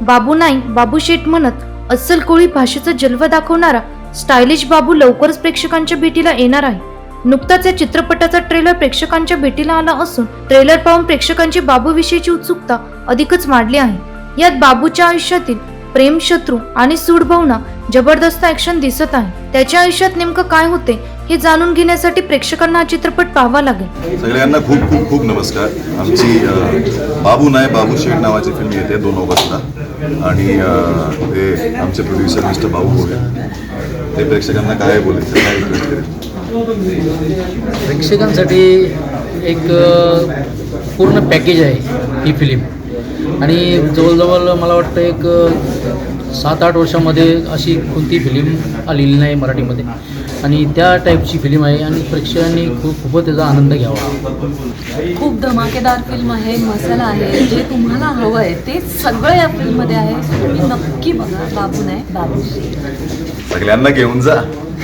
बाबू नाही बाबू शेठ म्हणत अस्सल कोळी भाषेचा जलवा दाखवणारा स्टायलिश बाबू लवकरच प्रेक्षकांच्या भेटीला येणार आहे. नुकताच या चित्रपटाचा ट्रेलर प्रेक्षकांच्या भेटीला आला असून ट्रेलर पाहून प्रेक्षकांची बाबूविषयीची उत्सुकता अधिकच वाढली आहे. यात बाबूच्या आयुष्यातील प्रेम शत्रू आणि सूड भावना जबरदस्त ऍक्शन दिसत आहे. त्याच्या आयुष्यात नेमकं काय होते हे जाणून घेण्यासाठी प्रेक्षकांना हा चित्रपट पाहावा लागेल. सगळ्यांना खूप खूप खूप नमस्कार. आमची बाबू नाय बाबू शेठ नावाची फिल्म येते दोन ऑगस्टला. आणि ते आमचे प्रोड्युसर मिस्टर बाबू बोले ते प्रेक्षकांना काय बोलायचं काय रिक्वेस्ट करेल? प्रेक्षकांसाठी एक पूर्ण पॅकेज आहे ही फिलिम आणि जवळजवळ मला वाटतं एक सात आठ वर्षामध्ये अशी कोणती फिलिम आलेली नाही मराठीमध्ये. आणि त्या टाईपची फिलिम आहे आणि प्रेक्षकांनी खूप खूपच त्याचा आनंद घ्यावा. खूप धमाकेदार फिल्म आहे मसाला आहे जे तुम्हाला हवं आहे ते सगळं या फिल्ममध्ये आहे. तुम्ही नक्की बघा बाबू नाही बाबू सगळ्यांना घेऊन जा.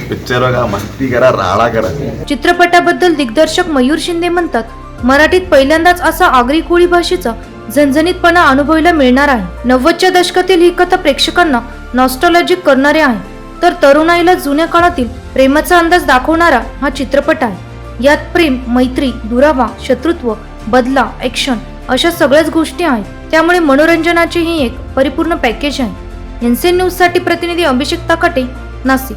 पिक्चर बघा मस्ती करा राडा करा. चित्रपटाबद्दल दिग्दर्शक मयूर शिंदे म्हणतात मराठीत पहिल्यांदाच असा आगरी कोळी भाषेचा झणझणीतपणा अनुभवायला मिळणार आहे. नव्वदच्या दशकातील ही कथा प्रेक्षकांना नॉस्टॉलॉजिक करणारे आहे. तर तरुणाईला जुन्या काळातील प्रेमाचा अंदाज दाखवणारा हा चित्रपट आहे. यात प्रेम मैत्री दुरावा शत्रुत्व बदला ऍक्शन अशा सगळ्याच गोष्टी आहेत. त्यामुळे मनोरंजनाचे ही एक परिपूर्ण पॅकेज आहे. एनसीएन न्यूजसाठी प्रतिनिधी अभिषेक ताकाटे नाशिक.